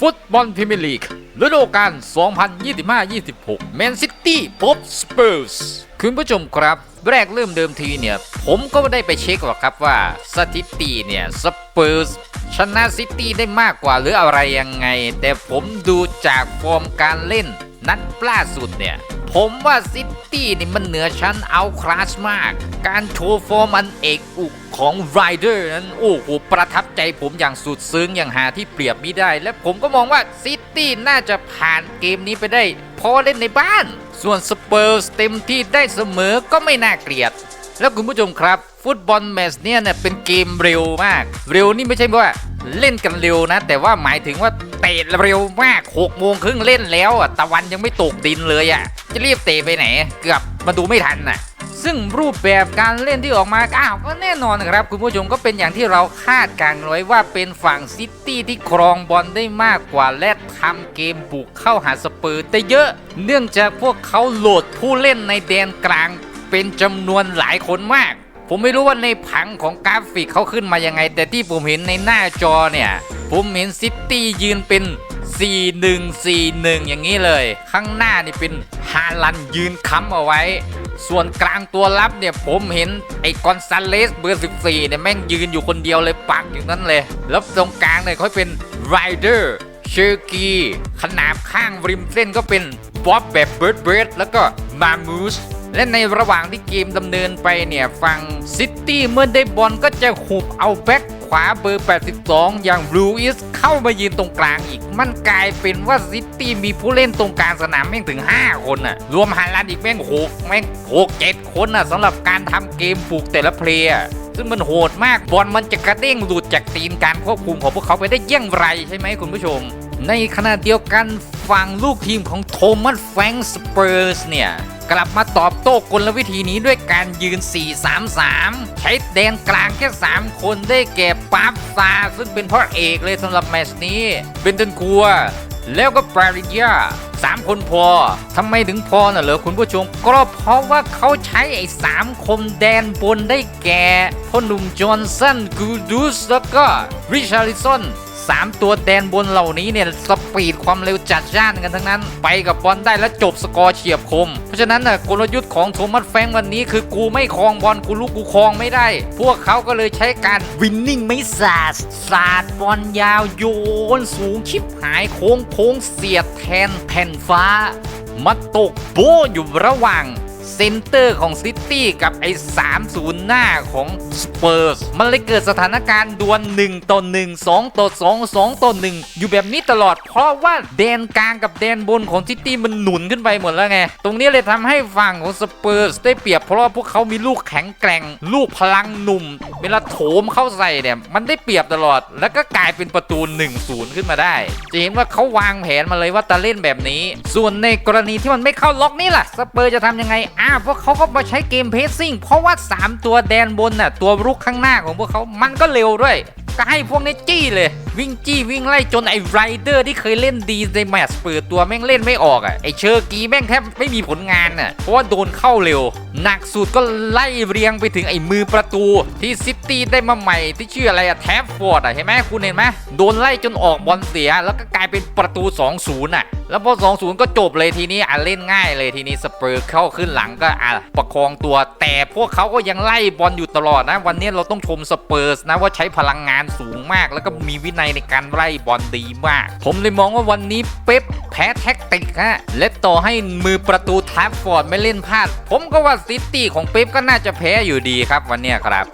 ฟุตบอลพรีเมียร์ลีกฤดูกาล 2025-26 แมนซิตี้พบสเปอร์สคุณผู้ชมครับ แรกเริ่มเดิมทีเนี่ย ผมก็ไม่ได้ไปเช็คหรอกครับว่า สถิติเนี่ยสเปอร์สชนะซิตี้ได้มากกว่าหรืออะไรยังไง แต่ผมดูจากฟอร์มการเล่น นัดล่าสุดเนี่ย ผมว่าซิตี้นี่มันเหนือชั้นเอาคลาสมาก การโชว์ฟอร์มอันเอกอุกของไรเดอร์นั้น โอ้โห ประทับใจผมอย่างสุดซึ้งอย่างหาที่เปรียบไม่ได้ และผมก็มองว่าซิตี้น่าจะผ่านเกมนี้ไปได้เพราะเล่นในบ้าน ส่วนสเปอร์สเต็มที่ได้เสมอก็ไม่น่าเกลียด แล้วคุณผู้ชมครับ ฟุตบอลแมตช์เนี่ยเป็นเกมเร็วมาก เร็วนี่ไม่ใช่ว่าเล่นกันเร็วนะ แต่ว่าหมายถึงว่าเตะเร็วมาก6โมงครึ่งเล่นแล้วอะตะวันยังไม่ตกดินเลยอะจะรีบเตะไปไหน เกือบมาดูไม่ทันน่ะซึ่งรูปแบบการเล่นที่ออกมาอ้าวก็แน่นอนนะครับ คุณผู้ชมก็เป็นอย่างที่เราคาดการณ์ไว้ว่าเป็นฝั่งซิตี้ที่ครองบอลได้มากกว่าและทำเกมบุกเข้าหาสเปอร์แต่เยอะ เนื่องจากพวกเขาโหลดผู้เล่นในแดนกลาง เป็นจำนวนหลายคนมาก ผมไม่รู้ว่าในผังของกราฟิกเขาขึ้นมายังไง แต่ที่ผมเห็นในหน้าจอเนี่ย ผมเห็นซิตี้ยืนเป็น 4141 อย่างนี้เลย ข้างหน้านี่เป็นฮาลันยืนค้ำเอาไว้ ส่วนกลางตัวรับเนี่ยผมเห็นไอ้กอนซาเลสเบอร์ 14 เนี่ยแม่งยืนอยู่คนเดียวเลยปักอย่างนั้นเลย แล้วตรงกลางเนี่ยเขาเป็นไรเดอร์เชอร์กีขนาบข้างริมเส้นก็เป็นบ๊อบแบบเบิร์ดเบิร์ดแล้วก็มามูส และในระหว่างที่เกมดำเนินไปเนี่ยฝั่งซิตี้เมื่อได้บอลก็จะหุบเอาแบ็คขวาเบอร์ 82 อย่างบลูอิสเข้ามายืนตรงกลางอีก มันกลายเป็นว่าซิตี้มีผู้เล่นตรงกลางสนามแม่งถึง 5 คนน่ะ รวมฮาลันอีกแม่งหกแม่งหกเจ็ดคนน่ะสำหรับการทำเกมปลูกแต่ละเพลย์ซึ่งมันโหดมากบอลมันจะกระเด้งหลุดจากตีนการควบคุมของพวกเขาไปได้เยี่ยงไรใช่ไหมคุณผู้ชม ในขณะเดียวกันฝั่งลูกทีมของโทมัสแฟรงค์สเปอร์สเนี่ย กลับมาตอบโต้กลวิธีนี้ด้วยการยืน 4-3-3 ใช้แดนกลางแค่ 3 คนได้แก่ปาร์ฟซา ซึ่งเป็นพ่อเอกเลยสำหรับแมชนี้เป็นตันคัว แล้วก็ปาริยาสามคนพอ ทำไมถึงพอน่ะเหรอคุณผู้ชม ก็เพราะว่าเขาใช้ไอ้สามคมแดนบนได้แก่พ่อหนุ่มจอห์นสันกูดูสแล้วก็ริชาริสัน สามตัวแดนบนเหล่านี้เนี่ยสปีดความเร็วจัดจ้านกันทั้งนั้น ไปกับบอลได้แล้วจบสกอร์เฉียบคม เพราะฉะนั้นน่ะกลยุทธ์ของโทมัสแฟงวันนี้คือกูไม่ครองบอลกูลูกกูครองไม่ได้ พวกเขาก็เลยใช้การวินนิ่งไม่สาดสาดบอลยาวโยนสูงชิบหายโค้งโค้งเสียดแทนแผ่นฟ้ามาตกโบอยู่ระหว่าง เซนเตอร์ของซิตี้กับไอ้3ศูนย์หน้าของสเปอร์สมันเลยเกิดสถานการณ์ดวล1ต่อ1 2ต่อ2 2ต่อ1อยู่แบบนี้ตลอด เพราะว่าแดนกลางกับแดนบนของซิตี้มันหนุนขึ้นไปหมดแล้วไง ตรงนี้เลยทำให้ฝั่งของสเปอร์สได้เปรียบเพราะว่าพวกเขามีลูกแข็งแกร่ง ลูกพลังหนุ่ม เวลาโถมเข้าใส่เนี่ยมันได้เปรียบตลอด แล้วก็กลายเป็นประตู 1-0 ขึ้นมาได้ จะเห็นว่าเขาวางแผนมาเลยว่าจะเล่นแบบนี้ ส่วนในกรณีที่มันไม่เข้าล็อกนี่ล่ะสเปอร์จะทำยังไงอ้าพวกเขาก็มาใช้เกมเพสซิ่งเพราะว่า 3 ตัวแดนบนน่ะตัวรุกข้างหน้าของพวกเขามันก็เร็วด้วย ก็ให้พวกนี้จี้เลย วิ่งจี้วิ่งไล่จนไอ้ไรเดอร์ที่เคยเล่นดีในแมตช์เปิดตัวแม่งเล่นไม่ออกอะไอ้เชอร์กี้แม่งแทบไม่มีผลงานอะเพราะว่าโดนเข้าเร็ว หนักสุดก็ไล่เรียงไปถึงไอ้มือประตูที่ซิตี้ได้มาใหม่ที่ชื่ออะไรอะแทฟฟอร์ดอะเห็นไหมคุณเห็นไหมโดนไล่จนออกบอลเสีย แล้วก็กลายเป็นประตู 2-0อะแล้วพอ 2-0 ก็จบเลยทีนี้อะเล่นง่ายเลยทีนี้สเปอร์เข้าขึ้นหลังก็อะประคองตัวแต่พวกเขาก็ยังไล่บอลอยู่ตลอดนะ วันนี้เราต้องชมสเปอร์สนะว่าใช้พลังงานสูงมากแล้วก็มีวินัยในการไล่บอลดีมาก ผมเลยมองว่าวันนี้เป๊ปแพ้แท็กติกฮะ และต่อให้มือประตูทัฟฟอร์ดไม่เล่นพลาด ผมก็ว่าซิตี้ของเป๊ปก็น่าจะแพ้อยู่ดีครับวันนี้ครับ